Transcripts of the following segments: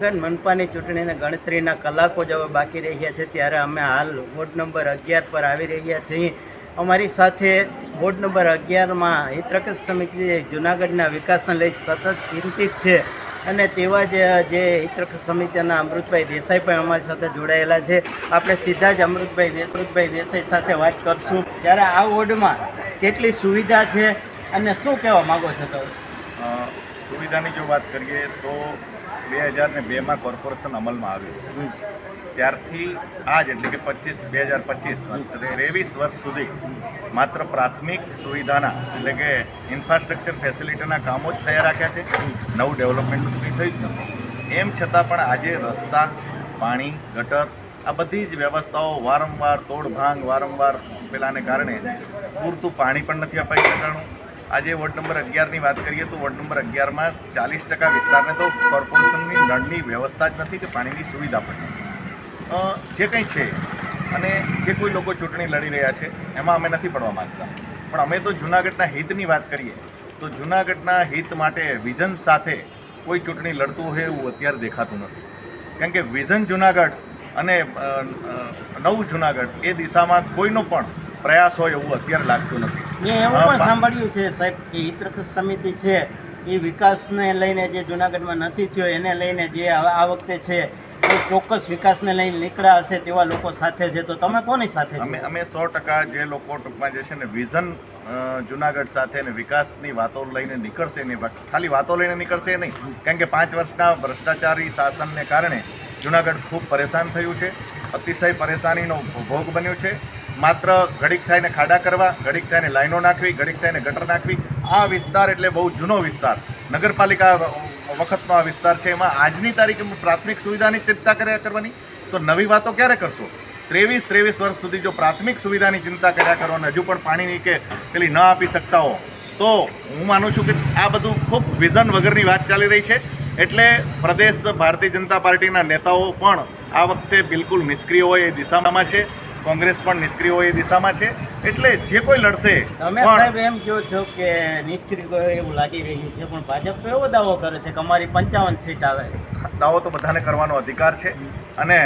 મનપાની ચૂંટણીના ગણતરીના કલાકો જ હવે બાકી રહ્યા છે, ત્યારે અમે હાલ વોર્ડ નંબર અગિયાર પર આવી રહ્યા છીએ. અમારી સાથે વોર્ડ નંબર અગિયારમાં હિતરકત સમિતિ જૂનાગઢના વિકાસને લઈ સતત ચિંતિત છે અને તેવા જ, જે હિતરક્ષ સમિતિના અમૃતભાઈ દેસાઈ પણ અમારી સાથે જોડાયેલા છે. આપણે સીધા જ અમૃતભાઈ દેસાઈ અમૃતભાઈ દેસાઈ સાથે વાત કરશું. ત્યારે આ વોર્ડમાં કેટલી સુવિધા છે અને શું કહેવા માગો છો તમે? સુવિધાની જો વાત કરીએ તો બે હજાર ને બેમાં કોર્પોરેશન અમલમાં આવ્યું. ત્યારથી આજ એટલે કે પચીસ બે હજાર પચીસમાં ત્રેવીસ વર્ષ સુધી માત્ર પ્રાથમિક સુવિધાના એટલે કે ઇન્ફ્રાસ્ટ્રક્ચર ફેસિલિટીના કામો જ થયા રાખ્યા છે. નવું ડેવલપમેન્ટ કંઈ થયું જ નથી. એમ છતાં પણ આજે રસ્તા પાણી ગટર આ બધી જ વ્યવસ્થાઓ વારંવાર તોડભાંગ વારંવાર પેલાને કારણે પૂરતું પાણી પણ નથી અપાઈ શકાણું. આજે વોર્ડ નંબર અગિયારની વાત કરીએ તો વોર્ડ નંબર અગિયારમાં ચાલીસ ટકા વિસ્તારને તો કોર્પોરેશનની નળની વ્યવસ્થા જ નથી કે પાણીની સુવિધા પણ જે કંઈ છે અને જે કોઈ લોકો ચૂંટણી લડી રહ્યા છે, એમાં અમે નથી પડવા માંગતા. પણ અમે તો જૂનાગઢના હિતની વાત કરીએ, તો જૂનાગઢના હિત માટે વિઝન સાથે કોઈ ચૂંટણી લડતું હોય એવું અત્યારે દેખાતું નથી. કેમ કે વિઝન જૂનાગઢ અને નવું જૂનાગઢ એ દિશામાં કોઈનો પણ પ્રયાસ હોય એવું અત્યારે લાગતું નથી. મેં એવું પણ સાંભળ્યું છે સાહેબ કે હિતરક્ષ સમિતિ છે એ વિકાસને લઈને જે જુનાગઢમાં નથી થયો એને લઈને જે આ આ વખતે છે એ ચોક્કસ વિકાસને લઈને નીકળ્યા હશે તેવા લોકો સાથે છે. તો તમે કોની સાથે અમે અમે સો ટકા જે લોકો ટૂંકમાં જે છે ને વિઝન જુનાગઢ સાથે ને વિકાસની વાતો લઈને નીકળશે નહીં ખાલી વાતો લઈને નીકળશે નહીં. કારણ કે પાંચ વર્ષના ભ્રષ્ટાચારી શાસનને કારણે જુનાગઢ ખૂબ પરેશાન થયું છે. અતિશય પરેશાનીનો ભોગ બન્યો છે. માત્ર ઘડીક થઈને ખાડા કરવા, ઘડીક થઈને લાઈનો નાખવી, ઘડીક થઈને ગટર નાખવી. આ વિસ્તાર એટલે બહુ જૂનો વિસ્તાર. નગરપાલિકા વખતનો આ વિસ્તાર છે. એમાં આજની તારીખે પ્રાથમિક સુવિધાની ચિંતા કર્યા કરવાની. તો નવી વાતો ક્યારે કરશો? ત્રેવીસ ત્રેવીસ વર્ષ સુધી જો પ્રાથમિક સુવિધાની ચિંતા કર્યા કરો અને હજુ પણ પાણીની કે પેલી ન આપી શકતા હો, તો હું માનું છું કે આ બધું ખૂબ વિઝન વગરની વાત ચાલી રહી છે. એટલે પ્રદેશ ભારતીય જનતા પાર્ટીના નેતાઓ પણ આ વખતે બિલકુલ નિષ્ક્રિય હોય એ દિશામાં છે. કોંગ્રેસ પણ નિષ્ક્રિય હોય એ દિશામાં છે. એટલે જે કોઈ લડશે તમે સાહેબ એમ કહો છો કે નિષ્ક્રિય એવું લાગી રહ્યું છે પણ ભાજપ તો એવો દાવો કરે છે કે અમારી પંચાવન સીટ આવે. દાવો તો બધાને કરવાનો અધિકાર છે. અને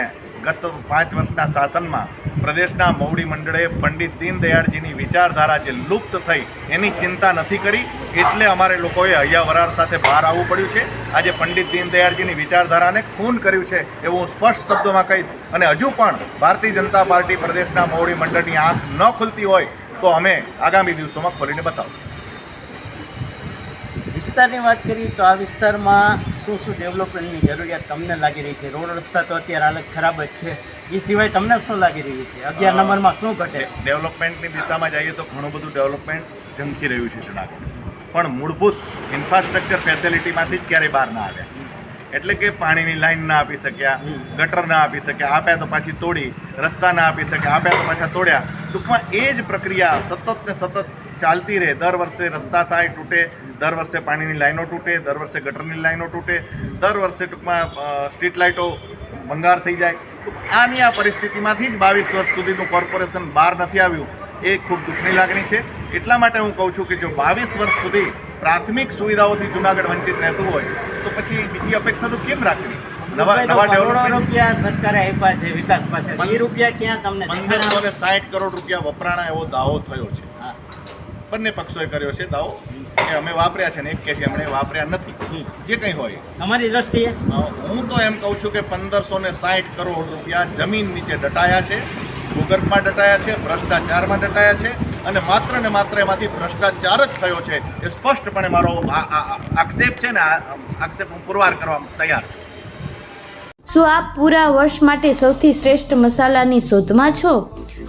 ગત પાંચ વર્ષના શાસનમાં પ્રદેશના મૌડી મંડળે પંડિત દીનદયાળજીની વિચારધારા જે લુપ્ત થઈ એની ચિંતા નથી કરી, એટલે અમારે લોકોએ હૈયા સાથે બહાર આવવું પડ્યું છે. આજે પંડિત દીનદયાળજીની વિચારધારાને ખૂન કર્યું છે એવું હું સ્પષ્ટ શબ્દોમાં કહીશ. અને હજુ પણ ભારતીય જનતા પાર્ટી પ્રદેશના મૌડી મંડળની આંખ ન ખુલતી હોય તો અમે આગામી દિવસોમાં ખોલીને બતાવશું. વિસ્તારની વાત કરીએ તો આ વિસ્તારમાં શું શું ડેવલપમેન્ટની જરૂરિયાત તમને લાગી રહી છે? રોડ રસ્તા તો અત્યારે હાલત ખરાબ જ છે. એ સિવાય તમને શું લાગી રહ્યું છે? અગિયાર નંબરમાં શું ઘટે? ડેવલપમેન્ટની દિશામાં જઈએ તો ઘણું બધું ડેવલપમેન્ટ ઝંખી રહ્યું છે જુનાગઢ. પણ મૂળભૂત ઇન્ફ્રાસ્ટ્રક્ચર ફેસિલિટીમાંથી જ ક્યારેય બહાર ના આવ્યા એટલે કે પાણીની લાઈન ના આપી શક્યા ગટર ના આપી શક્યા આપ્યા તો પાછી તોડી રસ્તા ના આપી શક્યા આપ્યા તો પાછા તોડ્યા. ટૂંકમાં એ જ પ્રક્રિયા સતત ને સતત ચાલતી રહે. દર વર્ષે રસ્તા થાય તૂટે. દર વર્ષે પાણીની લાઈનો તૂટે દર વર્ષે ગટરની લાઈનો તૂટે. દર વર્ષે ટૂંકમાં સ્ટ્રીટ લાઇટો ભંગાર થઈ જાય. તો આની આ પરિસ્થિતિમાંથી જ બાવીસ વર્ષ સુધીનું કોર્પોરેશન બહાર નથી આવ્યું. એ ખૂબ દુઃખની લાગણી છે. એટલા માટે હું કહું છું કે જો બાવીસ વર્ષ સુધી પ્રાથમિક સુવિધાઓથી જુનાગઢ વંચિત રહેતું હોય તો પછી બીજી અપેક્ષા તો કેમ રાખવી? પંદરસો ને સાઠ કરોડ રૂપિયા વપરાણા એવો દાવો થયો છે. બંને પક્ષોએ કર્યો છે દાવો કે અમે વાપર્યા છે ને એક કે છે અમને વાપર્યા નથી. જે કંઈ હોય. તમારી દ્રષ્ટિએ? હું તો એમ કહું છું કે પંદરસો ને સાઠ કરોડ રૂપિયા જમીન નીચે દટાયા છે ભૂગર્ભમાં દટાયા છે ભ્રષ્ટાચારમાં દટાયા છે અને માત્ર ને માત્ર એમાંથી ભ્રષ્ટાચાર જ થયો છે એ સ્પષ્ટપણે મારો આક્ષેપ છે ને આ આક્ષેપ હું પુરવાર કરવા તૈયાર છું. શું આપ પૂરા વર્ષ માટે સૌથી શ્રેષ્ઠ મસાલાની શોધમાં છો?